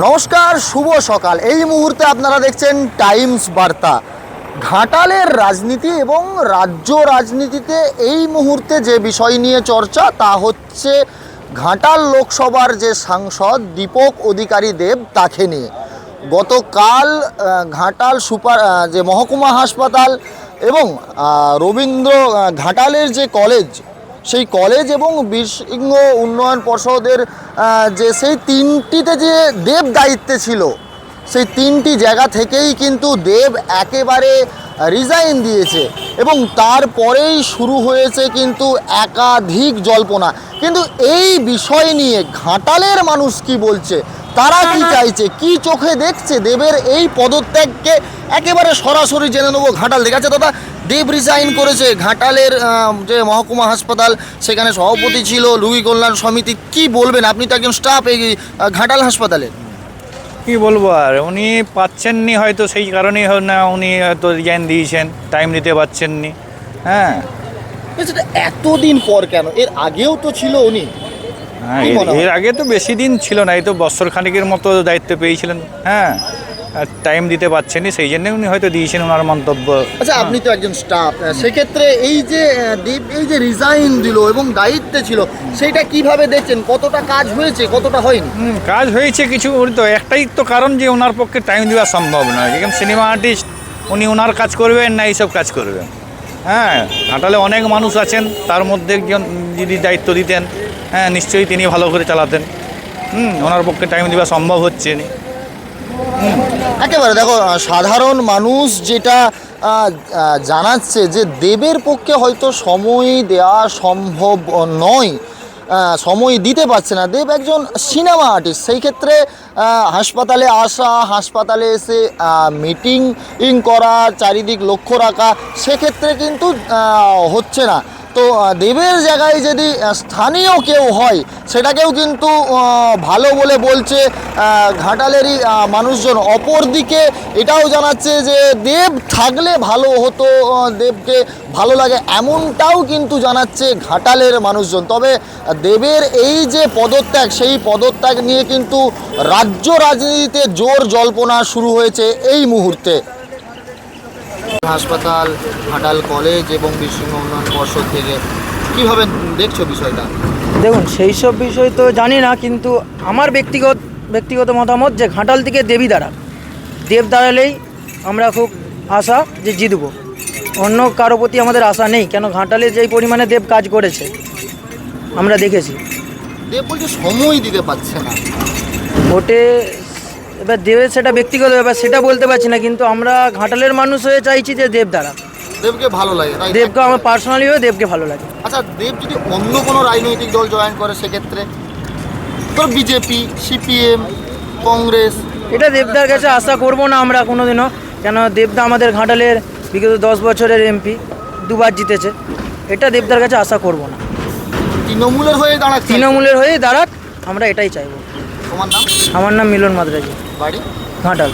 নমস্কার, শুভ সকাল। এই মুহূর্তে আপনারা দেখছেন টাইমস বার্তা। ঘাটালের রাজনীতি এবং রাজ্য রাজনীতিতে এই মুহূর্তে যে বিষয় নিয়ে চর্চা, তা হচ্ছে ঘাটাল লোকসভার যে সাংসদ দীপক অধিকারী দেব, তাকে নিয়ে। গতকাল ঘাটাল সুপার যে মহকুমা হাসপাতাল এবং রবীন্দ্র ঘাটালের যে কলেজ সেই কলেজ এবং বীরসিংহ উন্নয়ন পর্ষদের যে সেই তিনটিতে যে দেব দায়িত্বে ছিল, সেই তিনটি জায়গা থেকেই কিন্তু দেব একেবারে রিজাইন দিয়েছে এবং তারপরেই শুরু হয়েছে কিন্তু একাধিক জল্পনা। কিন্তু এই বিষয় নিয়ে ঘাটালের মানুষ কি বলছে? তারা কি চাইছে? কি চোখে দেখছে? দেবের এই পদত্যাগকে একেবারে সরাসরি জেনে নেব ঘাটাল ঠিক আছে দাদা দেব রিজাইন করেছে। ঘাটালের যে মহকুমা হাসপাতাল সেখানে সভাপতি ছিল রুগী কল্যাণ সমিতি। কি বলবেন? আপনি তো একজন স্টাফ এই ঘাটাল হাসপাতালে। কি বলব আর? উনি পাচ্ছেননি হয়তো সেই কারণেই হয় না উনি হয়তো রিজাইন দিয়েছেন। টাইম দিতে পারছেননি হ্যাঁ। সেটা এতদিন পর কেন? এর আগেও তো ছিল উনি। হ্যাঁ, এর- আগে তো বেশি দিন ছিল না এই তো বৎসর খানিকের মতো দায়িত্ব পেয়েছিলেন হ্যাঁ আর টাইম দিতে পারছেননি সেই জন্য উনি হয়তো দিয়েছেন ওনার মন্তব্য। আচ্ছা আপনি তো একজন স্টাফ সেক্ষেত্রে এই যে দেব এই যে রিজাইন দিল এবং দায়িত্বে ছিল সেটা কীভাবে দেখছেন? কতটা কাজ হয়েছে? কতটা হয়নি? কাজ হয়েছে কিছু উনি তো একটাই তো কারণ যে ওনার পক্ষে টাইম দেওয়া সম্ভব নয়। যেমন সিনেমা আর্টিস্ট উনি ওনার কাজ করবেন না এইসব কাজ করবেন। হ্যাঁ ঘাটালে অনেক মানুষ আছেন তার মধ্যে একজন যদি দায়িত্ব দিতেন হ্যাঁ নিশ্চয়ই তিনি ভালো করে চালাতেন। হুম, ওনার পক্ষে টাইম দেওয়া সম্ভব হচ্ছে না। একেবারে, দেখো সাধারণ মানুষ যেটা জানাচ্ছে যে দেবের পক্ষে হয়তো সময় দেওয়া সম্ভব নয় সময় দিতে পারছে না। দেব একজন সিনেমা আর্টিস্ট সেই ক্ষেত্রে হাসপাতালে আসা, হাসপাতালে এসে মিটিং করা, চারিদিক লক্ষ্য রাখা, সেক্ষেত্রে কিন্তু হচ্ছে না। তো দেবের জায়গায় যদি স্থানীয় কেউ হয়, সেটাকেও কিন্তু ভালো বলে বলছে ঘাটালেরই মানুষজন। অপরদিকে এটাও জানাচ্ছে যে, দেব থাকলে ভালো হতো দেবকে ভালো লাগে, এমনটাও কিন্তু জানাচ্ছে ঘাটালের মানুষজন। তবে দেবের এই যে পদত্যাগ, সেই পদত্যাগ নিয়ে কিন্তু রাজ্য রাজনীতিতে জোর জল্পনা শুরু হয়েছে এই মুহূর্তে। হাসপাতাল ঘাটাল কলেজ এবং বিশ্বঙ্গ উন্নয়ন পর্ষদ থেকে কীভাবে দেখছ বিষয়টা? দেখুন সেই সব বিষয় তো জানি না কিন্তু আমার ব্যক্তিগত ব্যক্তিগত মতামত যে ঘাটাল থেকে দেবী দাঁড়া দেব দাঁড়ালেই আমরা খুব আশা যে জিতব। অন্য কারও প্রতি আমাদের আশা নেই কেন ঘাটালে যেই পরিমাণে দেব কাজ করেছে আমরা দেখেছি। দেব বলছে সময় দিতে পারছে না। ভোটে এবার দেবের সেটা ব্যক্তিগত ব্যাপার সেটা বলতে পারছি না কিন্তু আমরা ঘাটালের মানুষ হয়ে চাইছি যে দেব দ্বারা। দেবকে ভালো লাগে তাই দেবকে আমার পার্সোনালি হয়ে দেবকে ভালো লাগে। আচ্ছা দেব যদি অন্য কোনো রাজনৈতিক দল জয়েন করে সেক্ষেত্রে তোর বিজেপি সিপিএম কংগ্রেস এটা দেবদার কাছে আশা করব না আমরা কোনোদিনও কেন দেবদা আমাদের ঘাটালের বিগত দশ বছরের এমপি দুবার জিতেছে। এটা দেবদার কাছে আশা করব না। তৃণমূলের হয়ে দাঁড়াচ্ছে। তৃণমূলের হয়ে দাঁড়াক আমরা এটাই চাইব। তোমার নাম? আমার নাম মিলন মাদ্রাজি। বাড়ি? ঘাটাল।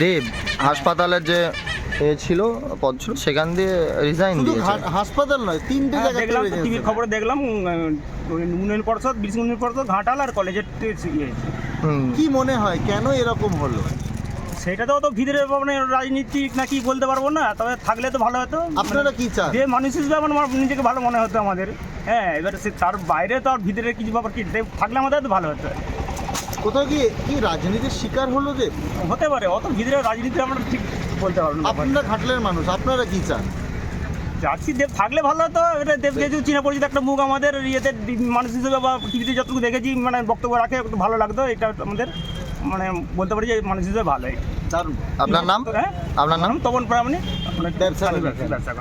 দেব হাসপাতালের যে এ ছিল পদ ছিল সেখান দিয়ে রিজাইন দিয়েছে। হাসপাতাল নয় তিনটে হ্যাঁ, জায়গা দেখলাম টিভির খবরে দেখলাম উন্নয়ন পর্ষদ বিশ উন্নয়ন পর্ষদ ঘাটাল আর কলেজের ইয়ে। কি মনে হয় কেন এরকম হলো? সেটা তো ভিতরে মানে রাজনীতিক নাকি বলতে পারব না তবে থাকলে তো ভালো হতো। আপনারা কি চান? যে মানুষ হিসেবে আমার নিজেকে ভালো মনে হতো আমাদের। হ্যাঁ এবার সে তার বাইরে তো আর ভিতরে কিছু ব্যাপার কি থাকলে আমাদের তো ভালো হতো। কোথাও কি কি রাজনীতির শিকার হলো যে? হতে পারে অত ভিতরে রাজনীতি আমরা ঠিক বলতে পারব না। আপনারা ঘাটলের মানুষ আপনারা কি চান? যাচ্ছি দেব থাকলে ভালো হতো। এটা দেব যেহেতু চীনা পরিচিত একটা মুখ আমাদের ইয়েতে মানুষ হিসেবে বা টিভিতে যতটুকু দেখেছি মানে বক্তব্য রাখে একটু ভালো লাগতো। এটা আমাদের মানে বলতে পারি যে মানুষ হিসেবে ভালোই। দারুণ। আপনার নাম? হ্যাঁ? আপনার নাম? তপন প্রামাণিক। ব্যবসা ব্যবসা